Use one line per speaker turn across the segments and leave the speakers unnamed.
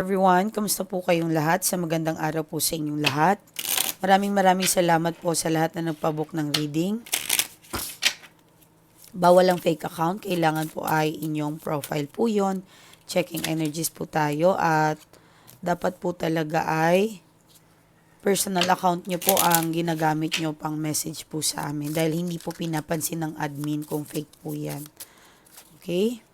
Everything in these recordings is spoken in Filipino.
Everyone, kamusta po kayong lahat? Sa magandang araw po sa inyong lahat. Maraming maraming salamat po sa lahat na nagpabook ng reading. Bawal ang fake account. Kailangan po ay inyong profile po yon. Checking energies po tayo at dapat po talaga ay personal account nyo po ang ginagamit nyo pang message po sa amin dahil hindi po pinapansin ng admin kung fake po yan. Okay?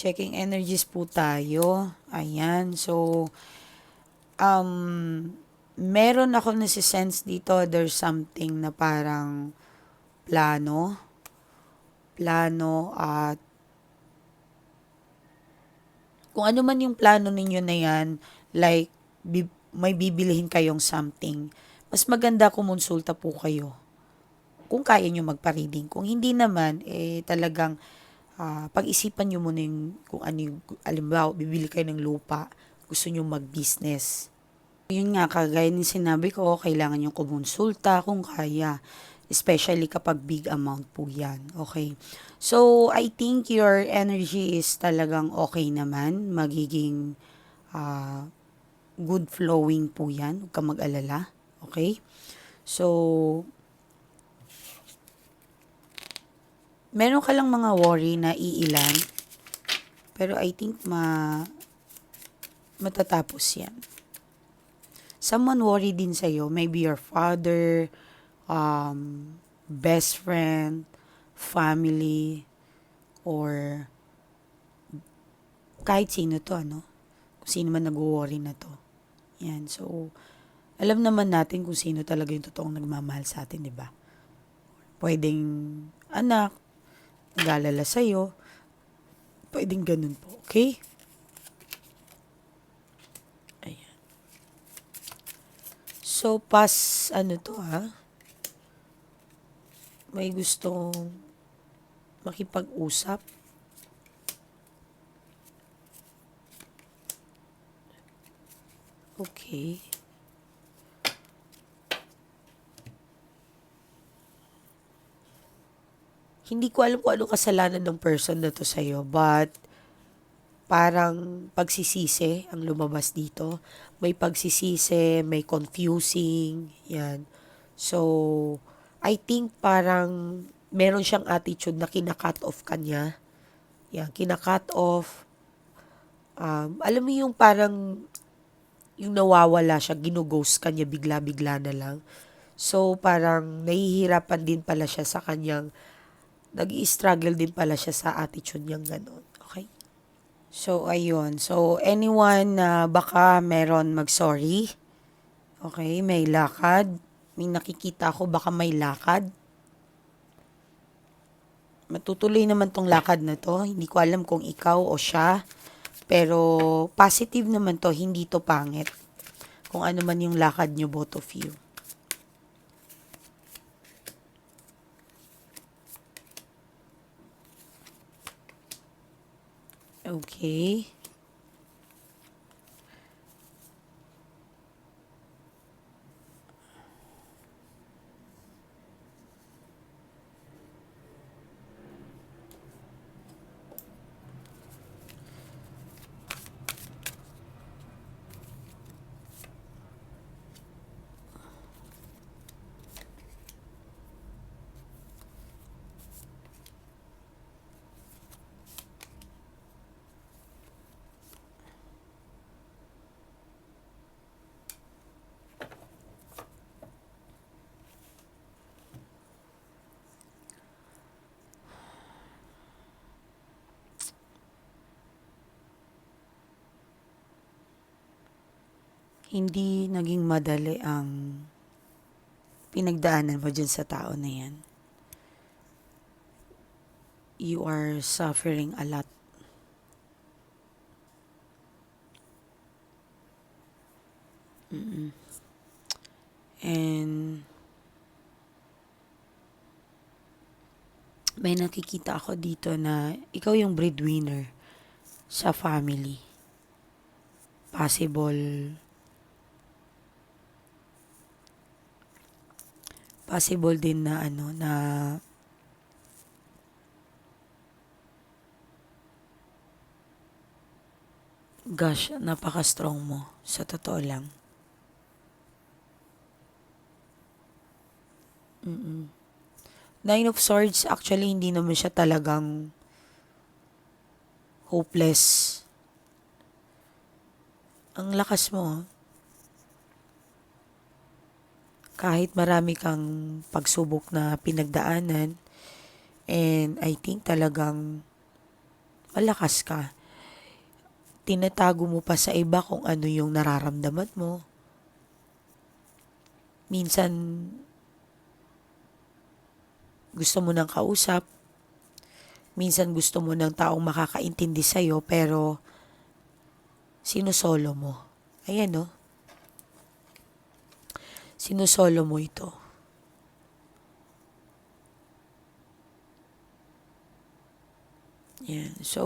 Checking energies po tayo. Ayan. So, um, meron ako nasi-sense dito, there's something na parang plano. Plano at kung ano man yung plano ninyo na yan, like, bi- may bibilihin kayong something, mas maganda kumonsulta po kayo. Kung kaya nyo magpa-reading. Kung hindi naman, eh talagang ah, pag-isipan nyo muna yung kung ano yung, alimbawa, bibili kayo ng lupa, gusto nyo mag-business. Yun nga, kagaya ng sinabi ko, kailangan nyo kumonsulta kung kaya. Especially kapag big amount po yan. Okay. So, I think your energy is talagang okay naman. Magiging ah, good flowing po yan. Huwag ka mag-alala. Okay. So, meron ka lang mga worry na iilan. Pero I think ma matatapos yan. Someone worry din sa'yo. Maybe your father, um, best friend, family, or kahit sino to, ano? Kung sino man nag-worry na to. Yan. So, alam naman natin kung sino talaga yung totoong nagmamahal sa atin, di ba? Pwedeng anak, nag-aalala sa'yo. Pwedeng ganun po, okay? Ayan. So, pas, ano to ha? May gustong makipag-usap. Okay. Hindi ko alam kung ano kasalanan ng person na to sa'yo, but parang pagsisisi ang lumabas dito. May pagsisisi, may confusing, yan. So, I think parang meron siyang attitude na kina-cut off kanya. Yan, kina-cut off. Um, alam mo yung parang yung nawawala siya, ginughost kanya bigla-bigla na lang. So, parang nahihirapan din pala siya sa kanyang, nag struggle din pala siya sa attitude niyang ganun. Okay? So, ayun. So, anyone na baka meron mag-sorry. Okay, may lakad. May nakikita ako baka may lakad. Matutuloy naman tong lakad na to. Hindi ko alam kung ikaw o siya. Pero positive naman to, hindi to pangit. Kung ano man yung lakad nyo, both of you. Okay. Hindi naging madali ang pinagdaanan mo dyan sa tao na yan. You are suffering a lot. Mm-mm. And may nakikita ako dito na ikaw yung breadwinner sa family. Possible possible din na ano na
gosh, napaka-strong mo sa totoo lang. Mm-mm. Nine of Swords, actually, hindi naman siya talagang hopeless. Ang lakas mo, ah. Kahit marami kang pagsubok na pinagdaanan, and I think talagang malakas ka tinatago mo pa sa iba kung ano yung nararamdaman mo. Minsan, gusto mo ng kausap. Minsan gusto mo ng taong makakaintindi sa'yo, pero sinusolo mo. Ayan, no? Sinusolo mo ito. Yan. So,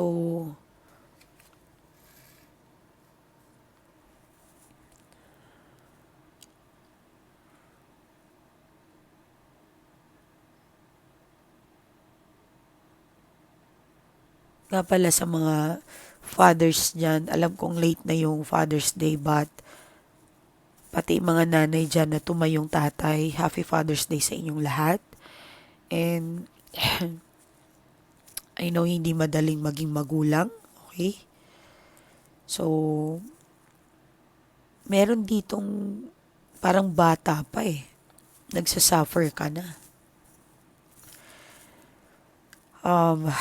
nga pala sa mga fathers dyan, alam kong late na yung Father's Day, but pati mga nanay dyan na tumayong tatay, Happy Father's Day sa inyong lahat. And I know hindi madaling maging magulang, okay? So, meron ditong parang bata pa eh. Nagsasuffer ka na. Um,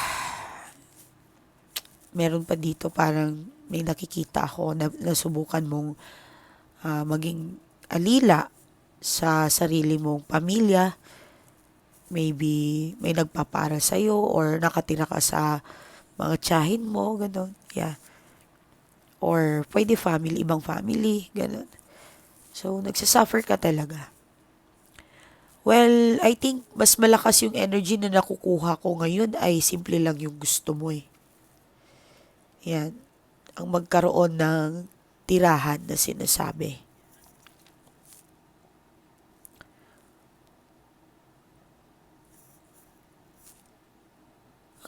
meron pa dito parang may nakikita ako na nasubukan mong ah, maging alila sa sarili mong pamilya. Maybe may nagpapara sa'yo or nakatira ka sa mga tiyahin mo, gano'n. Yeah. Or pwede family, ibang family, gano'n. So, nagsasuffer ka talaga. Well, I think mas malakas yung energy na nakukuha ko ngayon ay simple lang yung gusto mo eh. Yan. Ang magkaroon ng tirahan na sinasabi.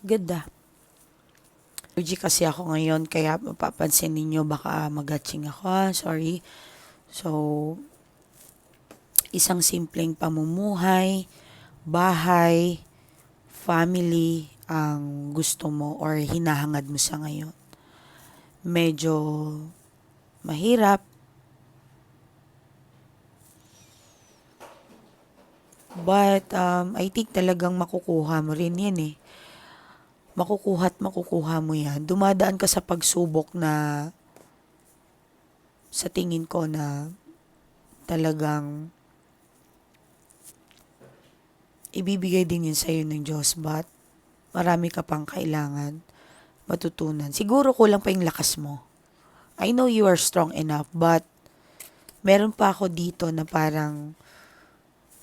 Ang ganda. Energy kasi ako ngayon, kaya mapapansin ninyo baka magatching ako. ah, Sorry. So, isang simpleng pamumuhay, bahay, family ang gusto mo or hinahangad mo sa ngayon. Medyo mahirap. But um, I think talagang makukuha mo rin yan eh. Makukuha at makukuha mo yan. Dumadaan ka sa pagsubok na sa tingin ko na talagang ibibigay din yun sa'yo ng Diyos but marami ka pang kailangan matutunan. Siguro kulang pa yung lakas mo. I know you are strong enough but meron pa ako dito na parang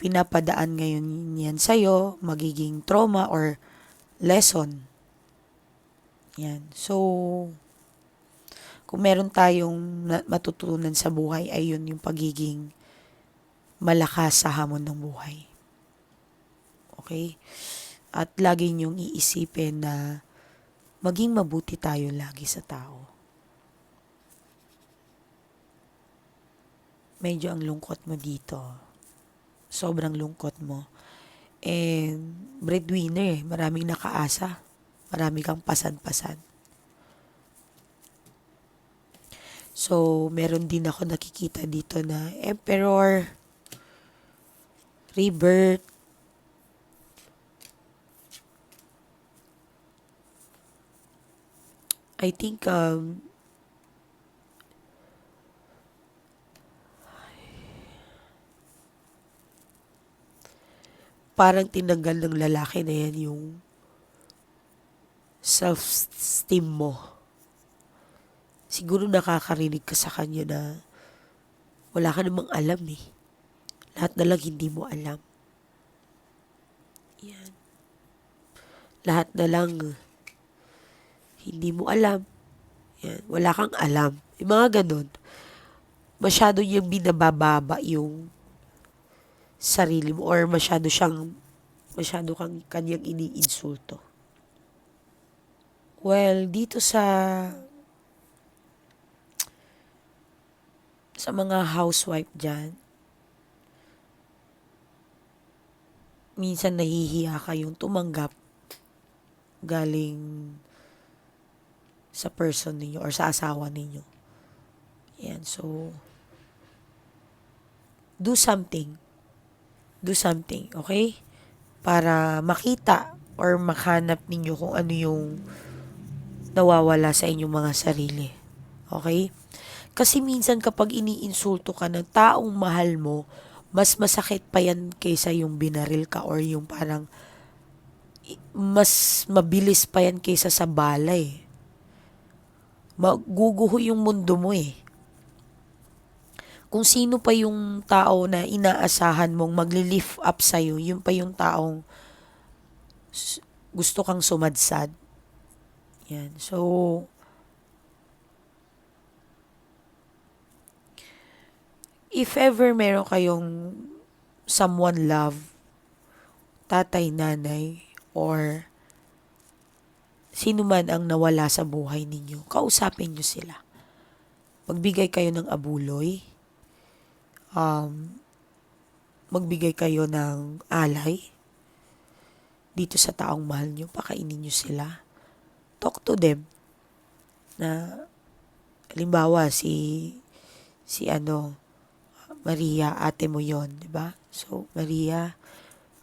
pinapadaan ngayon yan sa'yo, magiging trauma or lesson. Yan. So, kung meron tayong na- matutunan sa buhay, ay yun yung pagiging malakas sa hamon ng buhay. Okay? At lagi niyong iisipin na maging mabuti tayo lagi sa tao. Medyo ang lungkot mo dito. Sobrang lungkot mo. And breadwinner eh. Maraming nakaasa. Marami kang pasan-pasan. So, meron din ako nakikita dito na Emperor, Rebirth, I think um, parang tinanggal ng lalaki na yan yung self-esteem mo. Siguro nakakarinig ka sa kanya na wala ka namang alam eh. Lahat na lang hindi mo alam. Yan. Lahat na lang hindi mo alam. Yan. Wala kang alam. Yung mga ganun. Masyado niyang binabababa yung sarili mo or masyado siyang masyado kang kanyang iniinsulto. Well, dito sa
sa mga housewife dyan, minsan nahihiya kayong tumanggap galing sa person ninyo or sa asawa ninyo. Yan, so, do something. Do something, okay? Para makita or makhanap ninyo kung ano yung nawawala sa inyong mga sarili. Okay? Kasi minsan kapag iniinsulto ka ng taong mahal mo, mas masakit pa yan kaysa yung binaril ka or yung parang mas mabilis pa yan kaysa sa balay. Maguguho yung mundo mo eh. Kung sino pa yung tao na inaasahan mong magli-lift up sa'yo, yun pa yung taong gusto kang sumadsad. Yan. So, if ever meron kayong someone love, tatay, nanay, or sino man ang nawala sa buhay ninyo, kausapin nyo sila. Magbigay kayo ng abuloy. Um, magbigay kayo ng alay dito sa taong mahal nyo. Pakainin nyo sila. Talk to them. Na, halimbawa, si, si ano, Maria, ate mo yon di ba? So, Maria,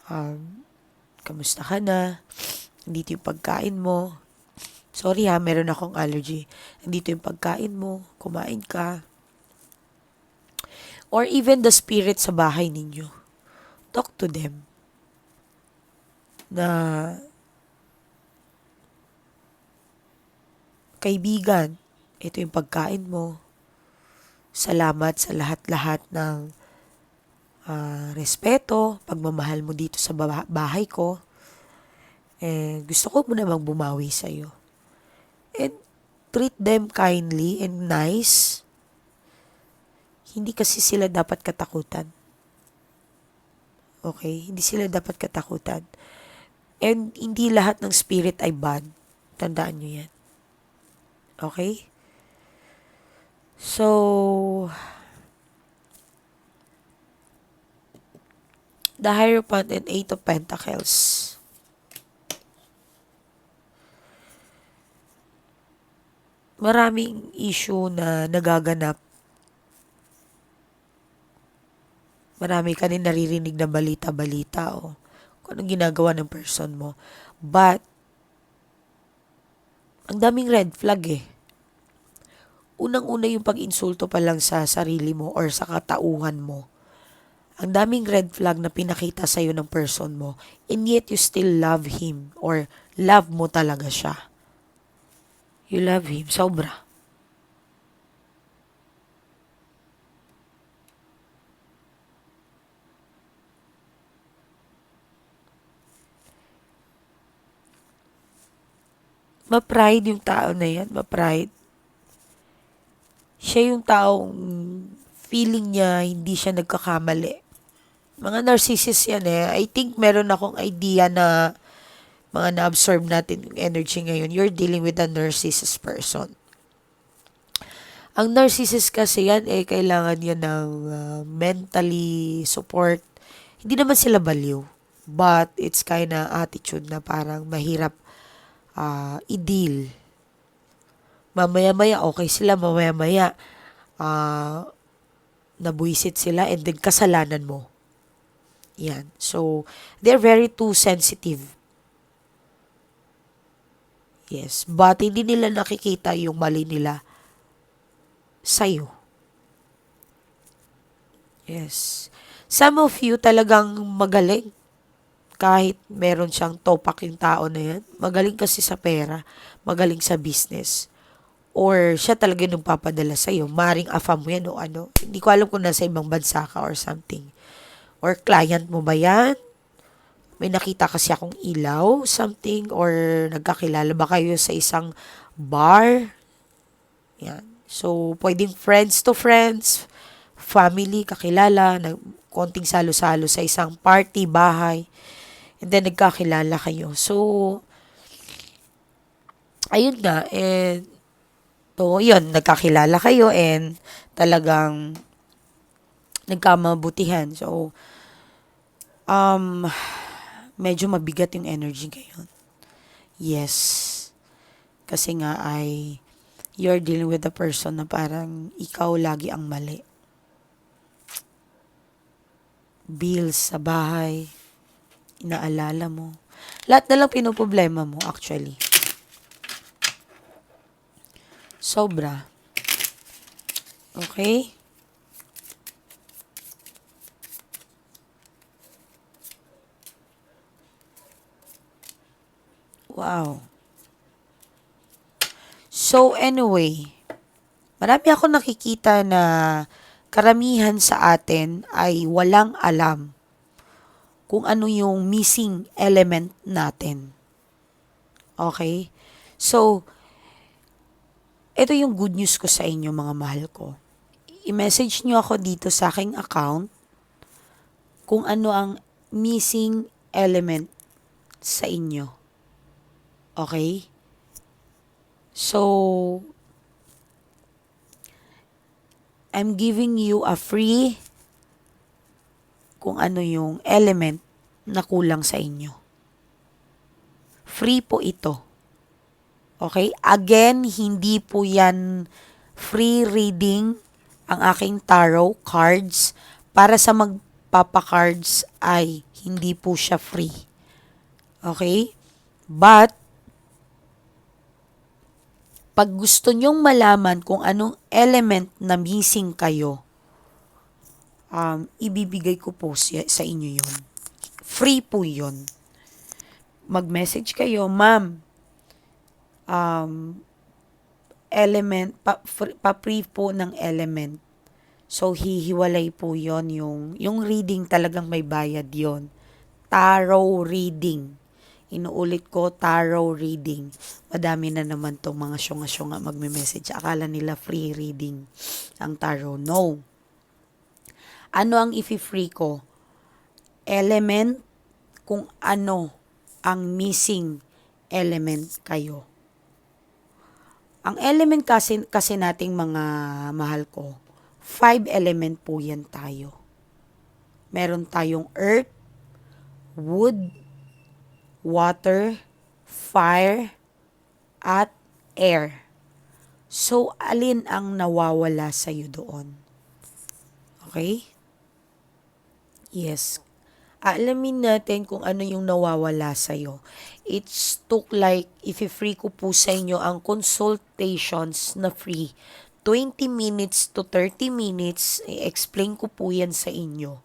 um, kamusta ka na? Nandito yung pagkain mo. Sorry ha, meron akong allergy. Nandito yung pagkain mo, kumain ka. Or even the spirit sa bahay ninyo. Talk to them. Na kaibigan, ito yung pagkain mo. Salamat sa lahat-lahat ng ah, respeto, pagmamahal mo dito sa bahay ko. Eh, gusto ko mo namang bumawi sa'yo. And treat them kindly and nice. Hindi kasi sila dapat katakutan. Okay? Hindi sila dapat katakutan. And hindi lahat ng spirit ay bad. Tandaan nyo yan. Okay? So, the Hierophant and Eight of Pentacles. Maraming issue na nagaganap. Marami ka rin naririnig na balita-balita o kung anong ginagawa ng person mo. But, ang daming red flag eh unang-una yung pag-insulto pa lang sa sarili mo or sa katauhan mo. Ang daming red flag na pinakita sa'yo ng person mo and yet you still love him or love mo talaga siya. You love him. Sobra. Ma-pride yung tao na yan. Ma-pride siya yung taong feeling niya hindi siya nagkakamali. Mga narcissist yan eh. I think meron akong idea na mga na-absorb natin yung energy ngayon. You're dealing with a narcissist person. Ang narcissist kasi yan eh, kailangan yan ng uh, mentally support. Hindi naman sila baliw. But it's kind of attitude na parang mahirap uh, i-deal mamaya-maya okay sila, mamaya-maya ah nabuisit sila and then kasalanan mo. Yan. So, they're very too sensitive. Yes. But hindi nila nakikita yung mali nila sa'yo. Yes. Some of you talagang magaling. Kahit meron siyang topak yung tao na yan. Magaling kasi sa pera. Magaling sa business or siya talaga yung nagpapadala sa'yo. Maring afam mo yan o ano. Hindi ko alam kung nasa ibang bansa ka or something. Or client mo ba yan? May nakita kasi akong ilaw, something, or nagkakilala ba kayo sa isang bar? Yan. So, pwedeng friends to friends, family, kakilala, nag, konting salo-salo sa isang party, bahay, and then nagkakilala kayo. So, ayun nga, and So, yun, nagkakilala kayo and talagang
nagkamabutihan. So, um, medyo mabigat yung energy ngayon. Yes. Kasi nga ay you're dealing with a person na parang ikaw lagi ang mali. Bills sa bahay, inaalala mo. Lahat na lang pinoproblema mo actually. Sobra. Okay? Wow. So anyway, marami ako nakikita na karamihan sa atin ay walang alam kung ano yung missing element natin. Okay? So, ito yung good news ko sa inyo mga mahal ko. I-message nyo ako dito sa aking account kung ano ang missing element sa inyo. Okay? So, I'm giving you a free kung ano yung element na kulang sa inyo. Free po ito. Okay? Again, hindi po yan free reading ang aking tarot cards. Para sa magpapakards ay hindi po siya free. Okay? But, pag gusto nyong malaman kung anong element na missing kayo, um, ibibigay ko po siya, sa inyo yon. Free po yon. Mag-message kayo, ma'am, um, element, pa, fr- pa-free po ng element. So, hihiwalay po yon yung, yung reading talagang may bayad yon Tarot reading. Inuulit ko, tarot reading. Madami na naman tong mga syunga-syunga magme-message. Akala nila free reading ang tarot. No. Ano ang ifi-free ko? Element kung ano ang missing element kayo. Ang element kasi, kasi nating mga mahal ko, five element po yan tayo. Meron tayong earth, wood, water, fire, at air. So, alin ang nawawala sa'yo doon? Okay? Yes. Alamin natin kung ano yung nawawala sa'yo. It's took like, if free ko po sa inyo ang consultations na free, 20 minutes to 30 minutes, i-explain ko po yan sa inyo.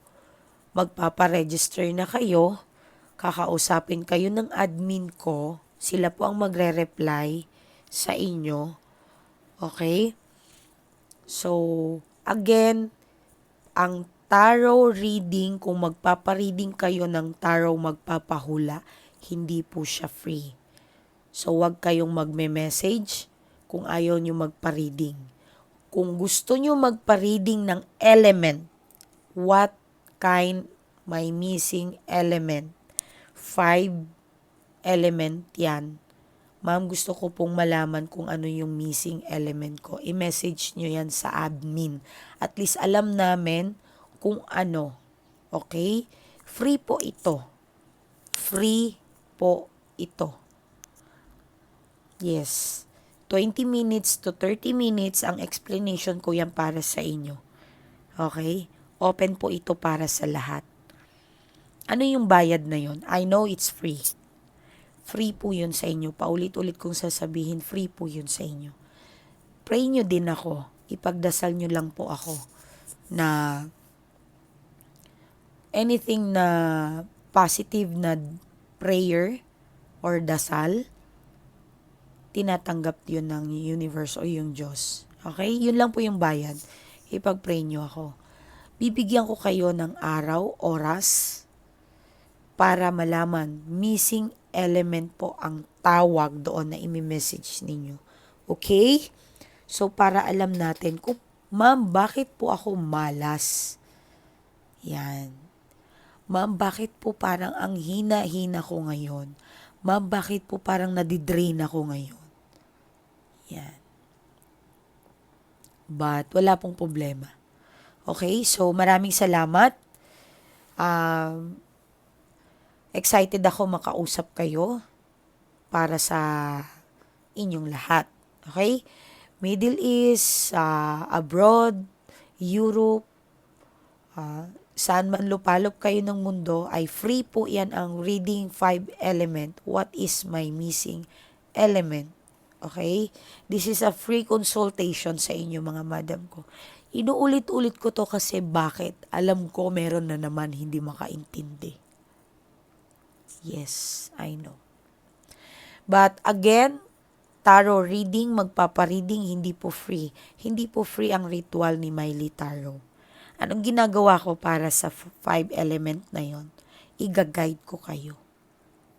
Magpaparegister na kayo, kakausapin kayo ng admin ko, sila po ang magre-reply sa inyo. Okay? So, again, ang tarot reading, kung magpapareading kayo ng tarot magpapahula, hindi po siya free. So, wag kayong magme-message kung ayaw nyo magpa-reading. Kung gusto nyo magpa-reading ng element, what kind may missing element? Five element yan. Ma'am, gusto ko pong malaman kung ano yung missing element ko. I-message nyo yan sa admin. At least alam namin kung ano. Okay? Free po ito. Free po ito. Yes. 20 minutes to 30 minutes ang explanation ko yan para sa inyo. Okay? Open po ito para sa lahat. Ano yung bayad na yon? I know it's free. Free po yun sa inyo. Paulit-ulit kong sasabihin, free po yun sa inyo. Pray nyo din ako. Ipagdasal nyo lang po ako na anything na positive na prayer or dasal, tinatanggap yun ng universe o yung Diyos. Okay? Yun lang po yung bayad. Ipag-pray nyo ako. Bibigyan ko kayo ng araw, oras, para malaman missing element po ang tawag doon na imi-message ninyo. Okay? So, para alam natin kung, ma'am, bakit po ako malas? Yan. Ma'am, bakit po parang ang hina-hina ko ngayon? Ma'am, bakit po parang nadidrain ako ngayon? Yan. But, wala pong problema. Okay? So, maraming salamat. Um, excited ako makausap kayo para sa inyong lahat. Okay? Middle East, ah, abroad, Europe, ah, saan man lupalop kayo ng mundo, ay free po yan ang reading five element. What is my missing element? Okay? This is a free consultation sa inyo mga madam ko. Inuulit-ulit ko to kasi bakit? Alam ko meron na naman hindi makaintindi. Yes, I know. But again, tarot reading, magpapareading, hindi po free. Hindi po free ang ritual ni Miley Tarot. Anong ginagawa ko para sa five element na yon? Iga-guide ko kayo.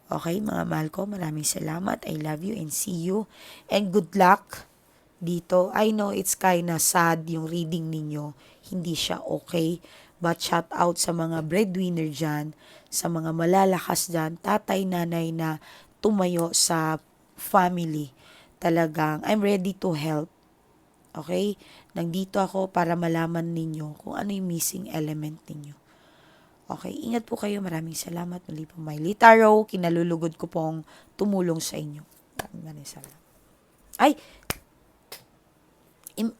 Okay, mga mahal ko, maraming salamat. I love you and see you. And good luck dito. I know it's kinda sad yung reading ninyo. Hindi siya okay. But shout out sa mga breadwinner dyan, sa mga malalakas dyan, tatay, nanay na tumayo sa family. Talagang, I'm ready to help. Okay? Nandito ako para malaman ninyo kung ano yung missing element ninyo. Okay, ingat po kayo. Maraming salamat. Muli po, Miley Taro. Kinalulugod ko pong tumulong sa inyo. Maraming salamat. Ay! Im-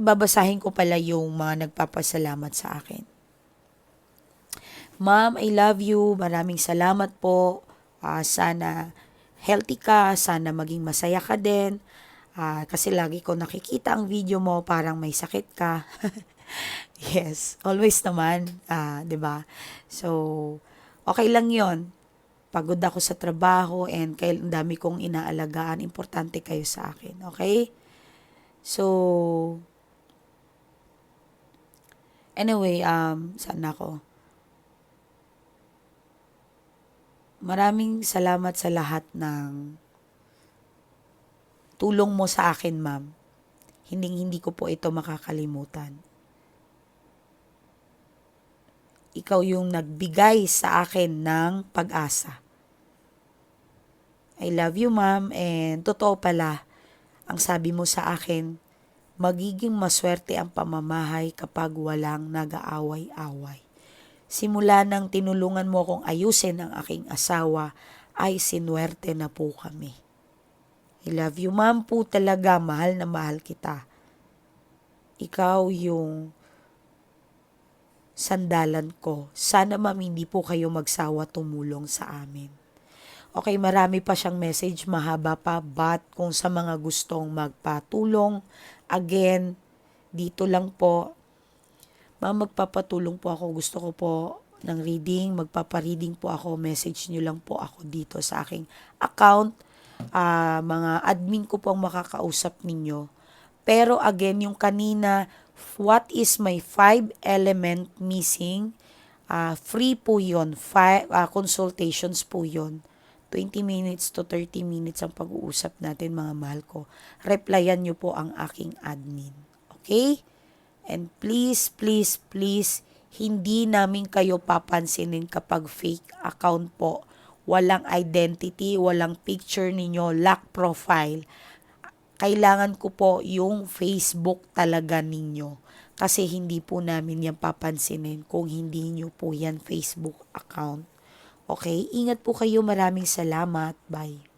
babasahin ko pala yung mga nagpapasalamat sa akin. Ma'am, I love you. Maraming salamat po. Ah, sana healthy ka. Sana maging masaya ka din. Ah, kasi lagi ko nakikita ang video mo, parang may sakit ka. yes, always naman, ah, 'di ba? So, okay lang 'yon. Pagod ako sa trabaho and kay dami kong inaalagaan, importante kayo sa akin, okay? So, anyway, um, saan na ako? Maraming salamat sa lahat ng tulong mo sa akin, ma'am. Hindi hindi ko po ito makakalimutan. Ikaw yung nagbigay sa akin ng pag-asa. I love you, ma'am, and totoo pala, ang sabi mo sa akin, magiging maswerte ang pamamahay kapag walang nag-aaway-away. Simula nang tinulungan mo akong ayusin ang aking asawa, ay sinwerte na po kami. I love you, ma'am po talaga. Mahal na mahal kita. Ikaw yung sandalan ko. Sana ma'am hindi po kayo magsawa tumulong sa amin. Okay, marami pa siyang message, mahaba pa, but kung sa mga gustong magpatulong, again, dito lang po, ma'am magpapatulong po ako, gusto ko po ng reading, magpapareading po ako, message nyo lang po ako dito sa aking account, ah, mga admin ko pong makakausap ninyo. Pero again, yung kanina, what is my five element missing? Ah, free po yun. Five, ah, consultations po yun. 20 minutes to 30 minutes ang pag-uusap natin mga mahal ko. Replyan nyo po ang aking admin. Okay? And please, please, please, hindi namin kayo papansinin kapag fake account po. Walang identity, walang picture ninyo, lock profile. Kailangan ko po yung Facebook talaga ninyo. Kasi hindi po namin yan papansinin kung hindi nyo po yan Facebook account. Okay? Ingat po kayo. Maraming salamat. Bye.